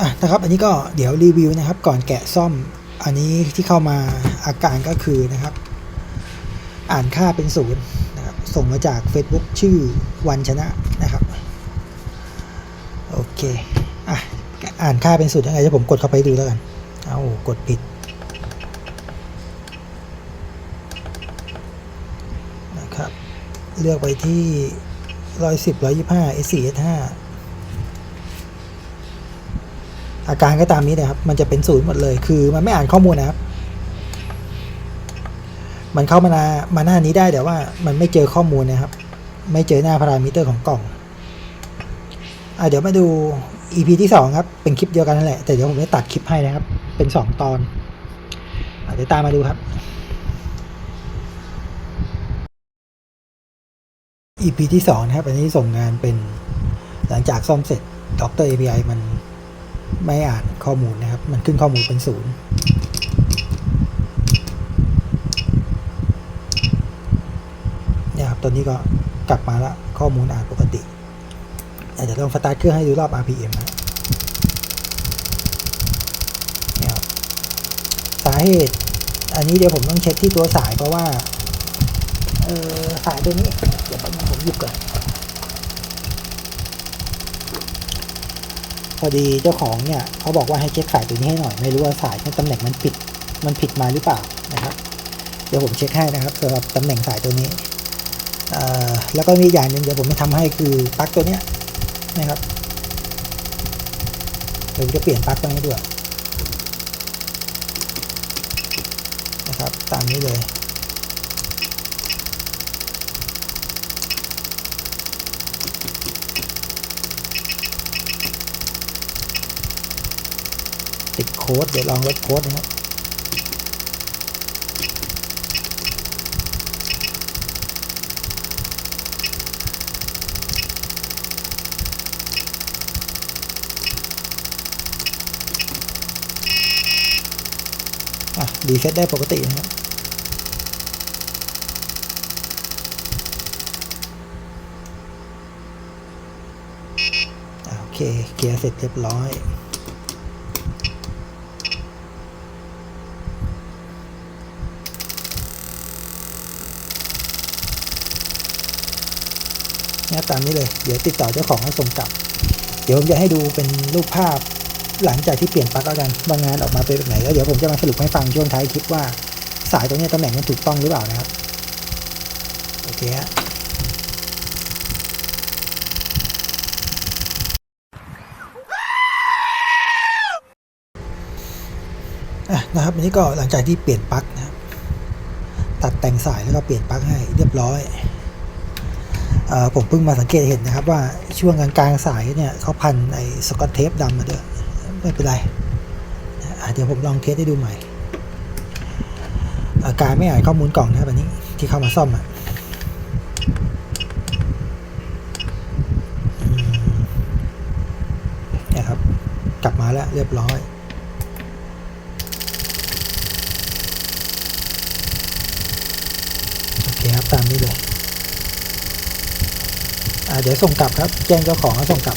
อะนะครับ อันนี้ก็เดี๋ยวรีวิวนะครับ ก่อนแกะซ่อม อันนี้ที่เข้ามาอาการก็คือนะครับ อ่านค่าเป็นศูนย์นะครับ ส่งมาจาก Facebook ชื่อวันชนะนะครับ โอเค อะ อ่านค่าเป็นศูนย์ยังไงจะผมกดเข้าไปดูแล้วกัน เอากดผิดนะครับ เลือกไปที่ร้อยสิบร้อย110 125 S4 S5 อาการก็ตามนี้นะครับ มันจะเป็นศูนย์หมดเลย คือมันไม่อ่านข้อมูลนะครับ มันเข้ามานามาหน้านี้ได้แต่ว่ามันไม่เจอข้อมูลนะครับ ไม่เจอหน้าพารามิเตอร์ของกล่องอะเดี๋ยวมาดู EP ที่ 2 ครับ เป็นคลิปเดียวกันนั่นแหละ แต่เดี๋ยวผมจะตัดคลิปให้นะครับ เป็น 2 ตอนอเดี๋ยวตามมาดูครับ EP ที่ 2 นะครับ อันนี้ส่งงานเป็นหลังจากซ่อมเสร็จดร API มัน ไม่อ่านข้อมูลนะครับ มันขึ้นข้อมูลเป็นศูนย์เนี่ยครับตอนนี้ก็กลับมาละข้อมูลอ่านปกติอาจจะลองสตาร์ทเครื่องให้ดูรอบ RPM นะเนี่ยครับสาเหตุ อันนี้เดี๋ยวผมต้องเช็คที่ตัวสายเพราะว่า เออสายตัวนี้ เดี๋ยวแป๊บนึงผมหยิบก่อน พอดีเจ้าของเนี่ยเขาบอกว่าให้เช็คสายตัวนี้ให้หน่อยไม่รู้ว่าสายในตำแหน่งมันผิดมันผิดมาหรือเปล่านะครับ เดี๋ยวผมเช็คให้นะครับสำหรับตำแหน่งสายตัวนี้แล้วก็มีอย่างหนึ่งเดี๋ยวผมจะทำให้คือปลั๊กตัวเนี้ยนะครับเดี๋ยวจะเปลี่ยนปลั๊กไปให้ด้วยนะครับตามนี้เลย ติดโค้ดเดี๋ยวลองลบโค้ดนะครับอะรีเซ็ตได้ปกตินะครับ โอเคเคลียร์เสร็จเรียบร้อย นี่ยตามนี้เลย เดี๋ยวติดต่อเจ้าของให้ส่งกลับ เดี๋ยวผมจะให้ดูเป็นรูปภาพหลังจากที่เปลี่ยนปลั๊กแล้วกันว่างานออกมาเป็นแบบไหนแล้วเดี๋ยวผมจะมาสรุปให้ฟังช่วงท้ายคลิปว่าสายตรงนี้ตำแหน่งมันถูกต้องหรือเปล่านะครับ โอเคฮะนะครับอันนี้ก็หลังจากที่เปลี่ยนปลั๊กนะครับตัดแต่งสายแล้วก็เปลี่ยนปลั๊กให้เรียบร้อย ผมเพิ่งมาสังเกตเห็นนะครับว่าช่วงกลางสายเนี่ยเขาพันไอ้สกอตเทปดำมาด้วยไม่เป็นไรเดี๋ยวผมลองเทสให้ดูใหม่ อาการไม่อ่านข้อมูลกล่องนะครับอันนี้ที่เข้ามาซ่อมอะเนี่ยครับ กลับมาแล้วเรียบร้อยโอเคครับตามนี้เลย เดี๋ยวส่งกลับครับ แจ้งเจ้าของแล้วส่งกลับ